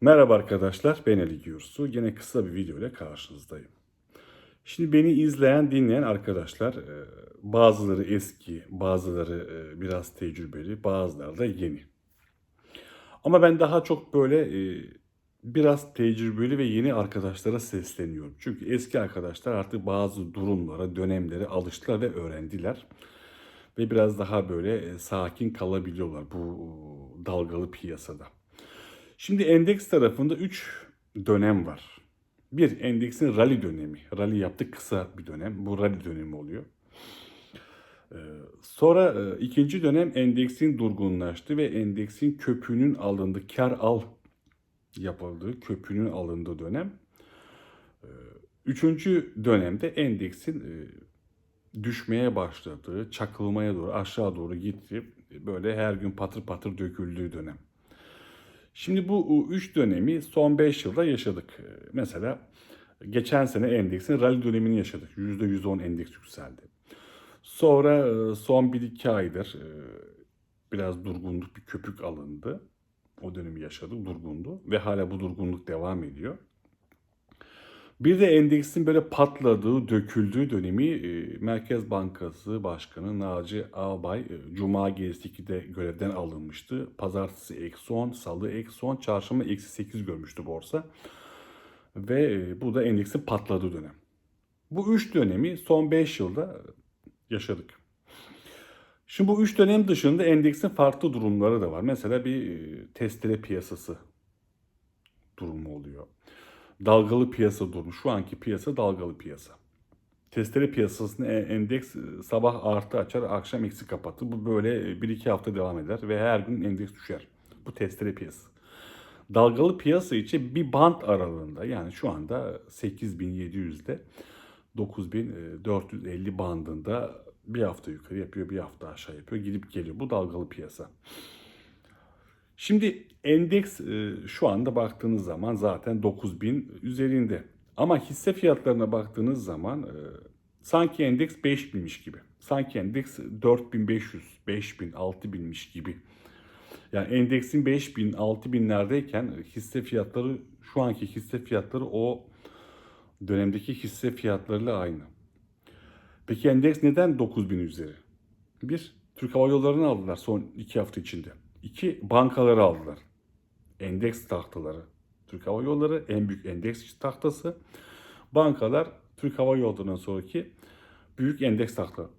Merhaba arkadaşlar, ben Ali Gürsu. Yine kısa bir video ile karşınızdayım. Şimdi beni izleyen, dinleyen arkadaşlar, e, bazıları eski, bazıları e, biraz tecrübeli, bazıları da yeni. Ama ben daha çok böyle e, biraz tecrübeli ve yeni arkadaşlara sesleniyorum. Çünkü eski arkadaşlar artık bazı durumlara, dönemlere alıştılar ve öğrendiler. Ve biraz daha böyle sakin kalabiliyorlar bu dalgalı piyasada. Şimdi endeks tarafında 3 dönem var. Bir endeksin rally dönemi. Rally yaptık kısa bir dönem. Bu rally dönemi oluyor. Ee, Sonra e, ikinci dönem endeksin durgunlaştığı ve endeksin köpüğünün alındığı, kar al yapıldığı, köpüğünün alındığı dönem. Ee, Üçüncü dönemde endeksin e, düşmeye başladığı, çakılmaya doğru, aşağı doğru gitti. Böyle her gün patır patır döküldüğü dönem. Şimdi bu üç dönemi son 5 yılda yaşadık. Ee, Mesela geçen sene endeksin rally dönemini yaşadık. %110 endeks yükseldi. Sonra e, son 1-2 aydır e, biraz durgunluk bir köpük alındı. O dönemi yaşadık, durgundu ve hala bu durgunluk devam ediyor. Bir de endeksin böyle patladığı, döküldüğü dönemi e, Merkez Bankası Başkanı Naci Ağbay e, Cuma gezisi 2'de görevden alınmıştı. Pazartesi eksi 10, salı eksi 10, çarşamba eksi 8 görmüştü borsa. Ve e, bu da endeksin patladığı dönem. Bu üç dönemi son 5 yılda yaşadık. Şimdi bu üç dönem dışında endeksin farklı durumları da var. Mesela bir testere piyasası dalgalı piyasa durumu. Şu anki piyasa dalgalı piyasa. Testere piyasasını e- endeks e, sabah artı açar, akşam eksi kapatır. Bu böyle 1-2 hafta devam eder ve her gün endeks düşer. Bu testere piyasası. Dalgalı piyasa için bir band aralığında yani şu anda 8700'de 9450 bandında bir hafta yukarı yapıyor, bir hafta aşağı yapıyor. Gidip geliyor. Bu dalgalı piyasa. Şimdi endeks e, şu anda baktığınız zaman zaten 9000 üzerinde. Ama hisse fiyatlarına baktığınız zaman e, sanki endeks 5000'miş gibi. Sanki endeks 4500, 5000, 6000'miş gibi. Yani endeksin 5000, 6000'lerdeyken hisse fiyatları şu anki hisse fiyatları o dönemdeki hisse fiyatlarıyla aynı. Peki endeks neden 9000 üzeri? Bir, Türk Hava Yolları'nı aldılar son iki hafta içinde. İki, bankaları aldılar. Endeks tahtaları. Türk Hava Yolları en büyük endeks tahtası. Bankalar Türk Hava Yolları'ndan sonraki büyük endeks tahtaları.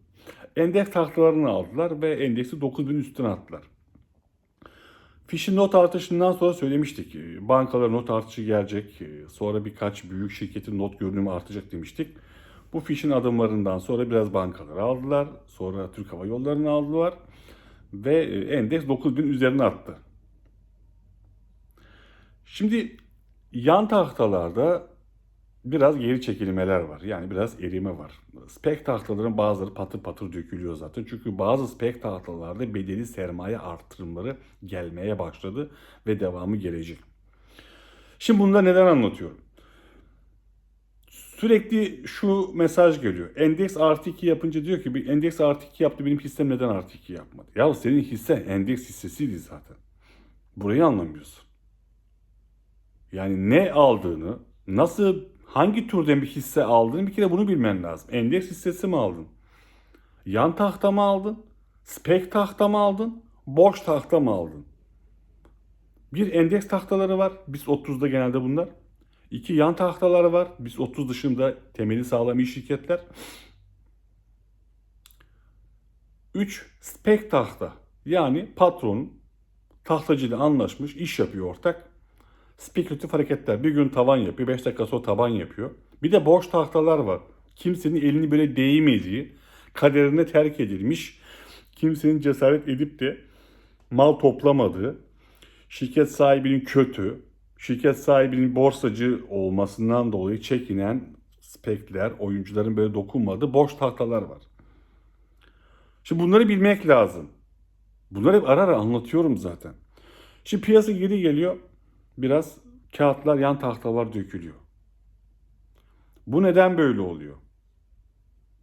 Endeks tahtalarını aldılar ve endeksi 9000 üstüne attılar. Fişin not artışından sonra söylemiştik. Bankalar not artışı gelecek. Sonra birkaç büyük şirketin not görünümü artacak demiştik. Bu fişin adımlarından sonra biraz bankalar aldılar. Sonra Türk Hava Yolları'nı aldılar. Ve endeks 9000 üzerine attı. Şimdi yan tahtalarda biraz geri çekilmeler var. Yani biraz erime var. Spek tahtaların bazıları patır patır dökülüyor zaten. Çünkü bazı spek tahtalarda bedeli sermaye artırımları gelmeye başladı ve devamı gelecek. Şimdi bunu da neden anlatıyorum? Sürekli şu mesaj geliyor. Endeks artı 2 yapınca diyor ki bir endeks artı 2 yaptı benim hissem neden artı 2 yapmadı? Ya senin hissen endeks hissesiydi zaten. Burayı anlamıyorsun. Yani ne aldığını, nasıl, hangi türden bir hisse aldığını bir kere bunu bilmen lazım. Endeks hissesi mi aldın? Yan tahta mı aldın? Spek tahta mı aldın? Boş tahta mı aldın? Bir endeks tahtaları var. Biz 30'da genelde bunlar. İki yan tahtaları var. Biz 30 dışında temeli sağlam iş şirketler. 3 spek tahta. Yani patronun tahtacıyla anlaşmış, iş yapıyor ortak. Spekülatif hareketler. Bir gün tavan yapıyor, 5 dakika sonra taban yapıyor. Bir de boş tahtalar var. Kimsenin elini böyle değmediği, kaderine terk edilmiş, kimsenin cesaret edip de mal toplamadığı, şirket sahibinin kötü, şirket sahibinin borsacı olmasından dolayı çekinen spekler, oyuncuların böyle dokunmadığı boş tahtalar var. Şimdi bunları bilmek lazım. Bunları hep ara ara anlatıyorum zaten. Şimdi piyasa geri geliyor. Biraz kağıtlar, yan tahtalar dökülüyor. Bu neden böyle oluyor?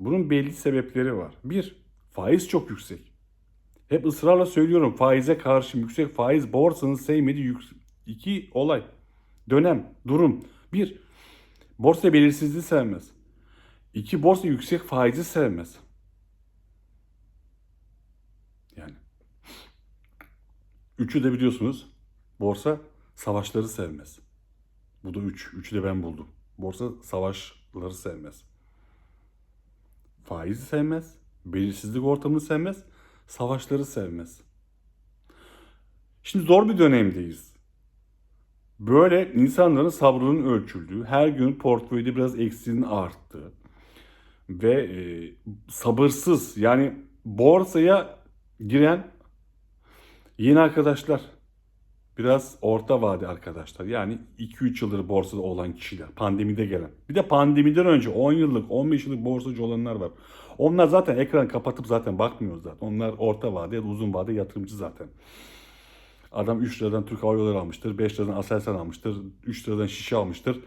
Bunun belli sebepleri var. Bir, faiz çok yüksek. Hep ısrarla söylüyorum faize karşı yüksek faiz borsanın sevmediği yük- iki olay. dönem, durum. Bir, borsa belirsizliği sevmez. İki, borsa yüksek faizi sevmez. Yani. Üçü de biliyorsunuz borsa savaşları sevmez. Bu da üç. Üçü de ben buldum. Borsa savaşları sevmez. Faizi sevmez. Belirsizlik ortamını sevmez. Savaşları sevmez. Şimdi zor bir dönemdeyiz. Böyle insanların sabrının ölçüldüğü, her gün portföyde biraz eksiğinin arttığı ve e, sabırsız yani borsaya giren yeni arkadaşlar biraz orta vade arkadaşlar. Yani 2-3 yıldır borsada olan kişiler. Pandemide gelen. Bir de pandemiden önce 10 yıllık, 15 yıllık borsacı olanlar var. Onlar zaten ekran kapatıp zaten bakmıyor zaten. Onlar orta vade ya da uzun vade yatırımcı zaten. Adam 3 liradan Türk Hava Yolları almıştır. 5 liradan Aselsan almıştır. 3 liradan şişe almıştır.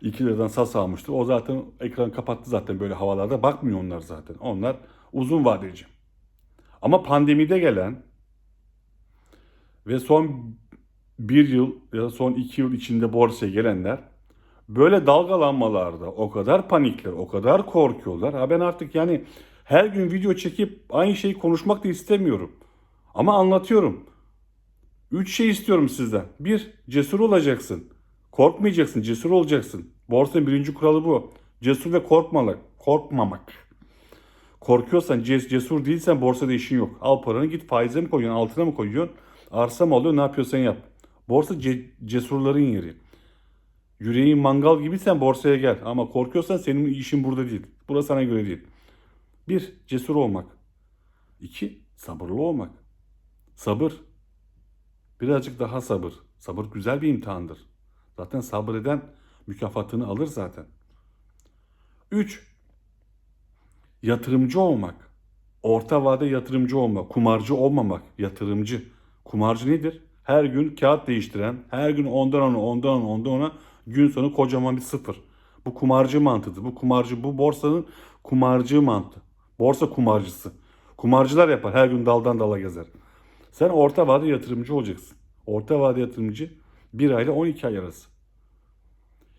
2 liradan SAS almıştır. O zaten ekran kapattı zaten böyle havalarda. Bakmıyor onlar zaten. Onlar uzun vadeci. Ama pandemide gelen ve son bir yıl ya da son iki yıl içinde borsaya gelenler böyle dalgalanmalarda o kadar panikler, o kadar korkuyorlar. Ha ben artık yani her gün video çekip aynı şeyi konuşmak da istemiyorum. Ama anlatıyorum. Üç şey istiyorum sizden. Bir, cesur olacaksın. Korkmayacaksın, cesur olacaksın. Borsanın birinci kuralı bu. Cesur ve korkmamak. Korkmamak. Korkuyorsan, ces- cesur değilsen borsada işin yok. Al paranı git faize mi koyuyorsun, altına mı koyuyorsun? Arsa mı alıyor, ne yapıyorsan yap. Borsa ce- cesurların yeri. Yüreğin mangal gibiysen borsaya gel. Ama korkuyorsan senin işin burada değil. Burası sana göre değil. Bir, cesur olmak. İki, sabırlı olmak. Sabır. Birazcık daha sabır. Sabır güzel bir imtihandır. Zaten sabreden mükafatını alır zaten. Üç, yatırımcı olmak. Orta vade yatırımcı olmak. Kumarcı olmamak. Yatırımcı. Kumarcı nedir? Her gün kağıt değiştiren, her gün ondan ona, ondan ona, ondan ona gün sonu kocaman bir sıfır. Bu kumarcı mantığıdır. Bu kumarcı, bu borsanın kumarcı mantığı. Borsa kumarcısı. Kumarcılar yapar. Her gün daldan dala gezer. Sen orta vade yatırımcı olacaksın. Orta vade yatırımcı 1 ay ile 12 ay arası.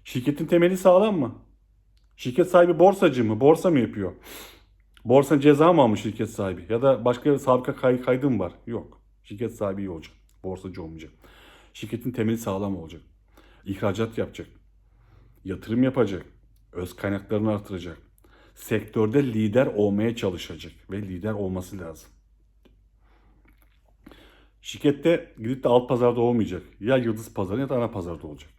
Şirketin temeli sağlam mı? Şirket sahibi borsacı mı? Borsa mı yapıyor? Borsa ceza mı almış şirket sahibi? Ya da başka bir sabıka kay kaydı mı var? Yok. Şirket sahibi iyi olacak. Borsacı olmayacak. Şirketin temeli sağlam olacak. İhracat yapacak. Yatırım yapacak. Öz kaynaklarını artıracak. Sektörde lider olmaya çalışacak. Ve lider olması lazım. Şirkette gidip de alt pazarda olmayacak. Ya yıldız pazarı ya da ana pazarda olacak.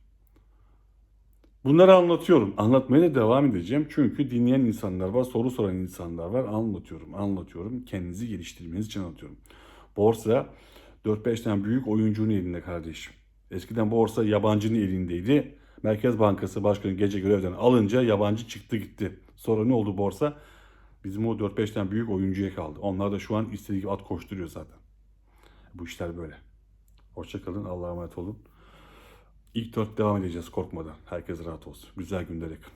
Bunları anlatıyorum. Anlatmaya da devam edeceğim. Çünkü dinleyen insanlar var, soru soran insanlar var. Anlatıyorum, anlatıyorum. Kendinizi geliştirmeniz için anlatıyorum. Borsa 4-5 tane büyük oyuncunun elinde kardeşim. Eskiden borsa yabancının elindeydi. Merkez Bankası Başkanı gece görevden alınca yabancı çıktı gitti. Sonra ne oldu borsa? Bizim o 4-5 tane büyük oyuncuya kaldı. Onlar da şu an istediği gibi at koşturuyor zaten. Bu işler böyle. Hoşçakalın. Allah'a emanet olun. İlk dört devam edeceğiz korkmadan. Herkes rahat olsun. Güzel günler yakın.